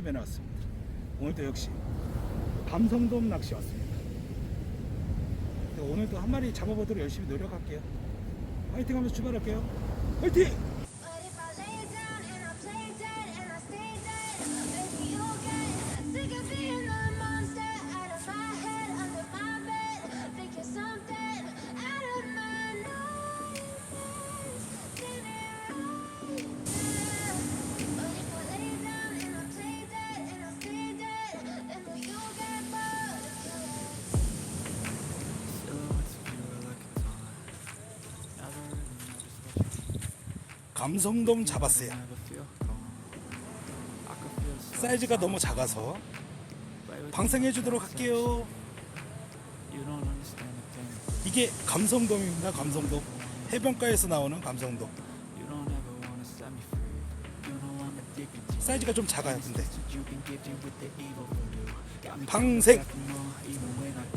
영진해변에 왔습니다. 오늘도 역시 감성돔 낚시 왔습니다. 네, 오늘도 한 마리 잡아보도록 열심히 노력할게요. 화이팅 하면서 출발할게요. 화이팅! 감성돔 잡았어요. 사이즈가 너무 작아서 방생해 주도록 할게요. 이게 감성돔입니다. 감성돔. 해변가에서 나오는 감성돔. 사이즈가 좀 작아요. 근데 방생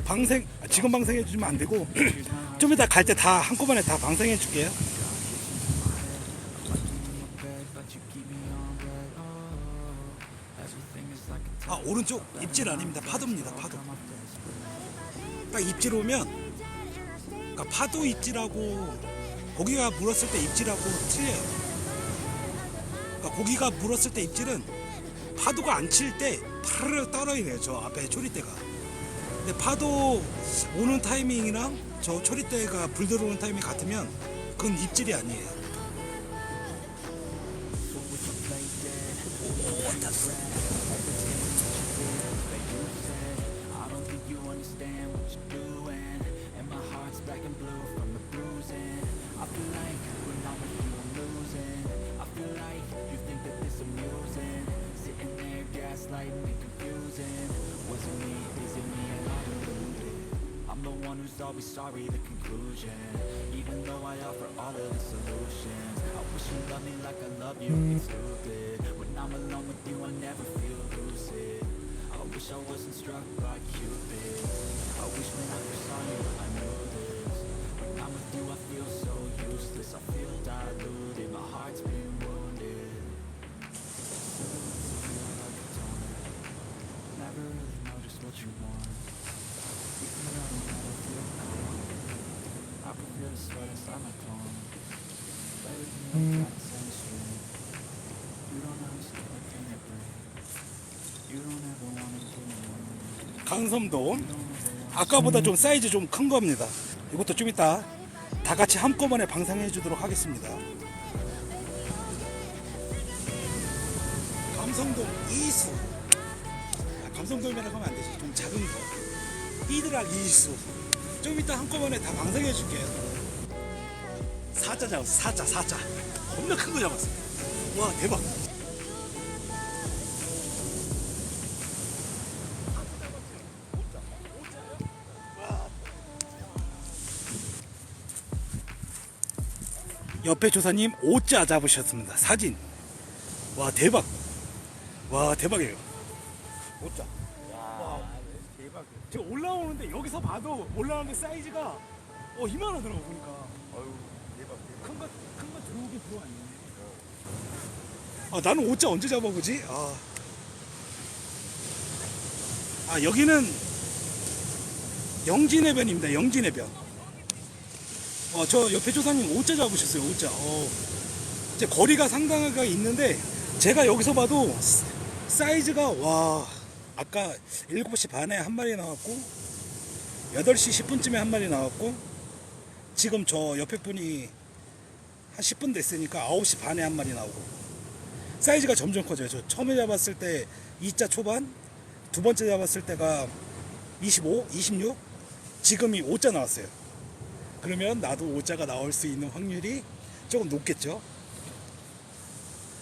방생 아, 지금 방생해 주면 안 되고 좀 이따 갈 때 다 한꺼번에 다 방생해 줄게요. 오른쪽 입질 아닙니다. 파도입니다. 파도. 딱 입질 오면 그러니까 파도 입질하고 고기가 물었을 때 입질하고 틀려요. 그러니까 고기가 물었을 때 입질은 파도가 안 칠 때 파르르 떨어지네요. 저 앞에 초리대가. 근데 파도 오는 타이밍이랑 저 초리대가 불 들어오는 타이밍 같으면 그건 입질이 아니에요. I'm one who's always sorry, the conclusion. Even though I offer all of the solutions, I wish you loved me like I love you. It's stupid. When I'm alone with you, I never feel lucid. I wish I wasn't struck by Cupid. I wish when I first saw you, I knew 강섬돔 아까보다 좀 사이즈 좀 큰 겁니다. 이것도 좀 이따 다 같이 한꺼번에 방생해 주도록 하겠습니다. 감성돔 이수. 아, 감성돔이라고 하면 안 되지. 좀 작은 거. 이드락 이수. 좀 이따 한꺼번에 다 방생해 줄게요. 사자 잡았어. 사자 사자. 겁나 큰 거 잡았어. 와 대박. 옆에 조사님 오자 잡으셨습니다. 사진. 와 대박. 와 대박이에요. 오자. 와 대박. 제가 올라오는데 여기서 봐도 올라오는데 사이즈가 어 이만하더라고 보니까. 아유 큰거 큰거 들어오긴 들어왔네. 아 나는 오자 언제 잡아보지? 아. 아 여기는 영진해변입니다. 영진해변. 어, 저 옆에 조사님 오자 잡으셨어요. 오자. 어. 이제 거리가 상당하게 있는데 제가 여기서 봐도 사- 사이즈가 와 아까 7시 반에 한 마리 나왔고 8시 10분쯤에 한 마리 나왔고 지금 저 옆에 분이 한 10분 됐으니까 9시 반에 한 마리 나오고 사이즈가 점점 커져요. 저 처음에 잡았을 때 2자 초반 두 번째 잡았을 때가 25, 26 지금이 5자 나왔어요. 그러면 나도 5자가 나올 수 있는 확률이 조금 높겠죠.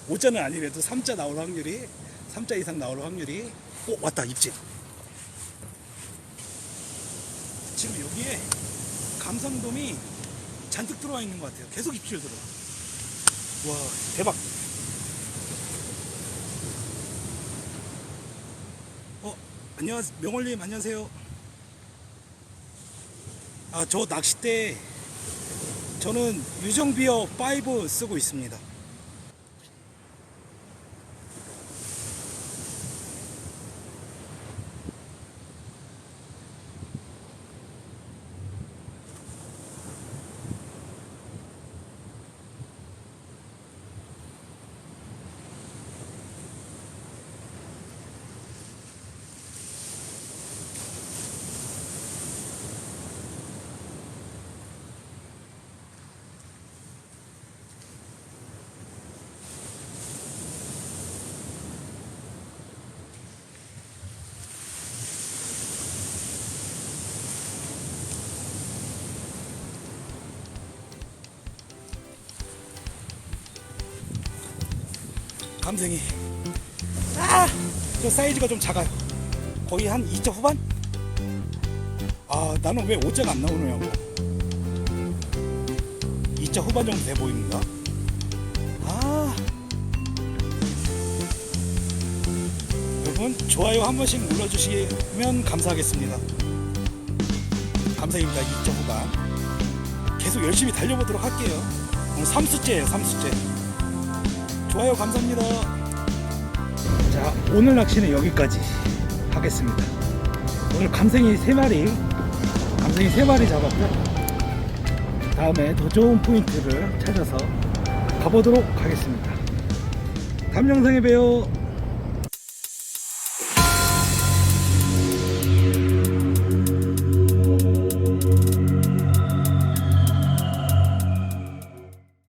5자는 아니래도 3자 나올 확률이 3자 이상 나올 확률이 오 왔다 입질 지금 여기에 감성돔이 잔뜩 들어와 있는 것 같아요. 계속 입질 들어와. 와 대박. 어 안녕하세요 명월님 안녕하세요. 아 저 낚싯대 저는 유정비어 5 쓰고 있습니다 감생이. 아, 저 사이즈가 좀 작아요. 거의 한 2자 후반? 아, 나는 왜 5자가 안 나오느냐고. 2자 후반 정도 돼 보입니다. 아. 여러분, 좋아요 한 번씩 눌러주시면 감사하겠습니다. 감사합니다. 2자 후반. 계속 열심히 달려보도록 할게요. 오늘 3수째예요, 3수째. 좋아요, 감사합니다. 자, 오늘 낚시는 여기까지 하겠습니다. 오늘 감생이 3마리, 감생이 3마리 잡았고요. 다음에 더 좋은 포인트를 찾아서 가보도록 하겠습니다. 다음 영상에 봬요.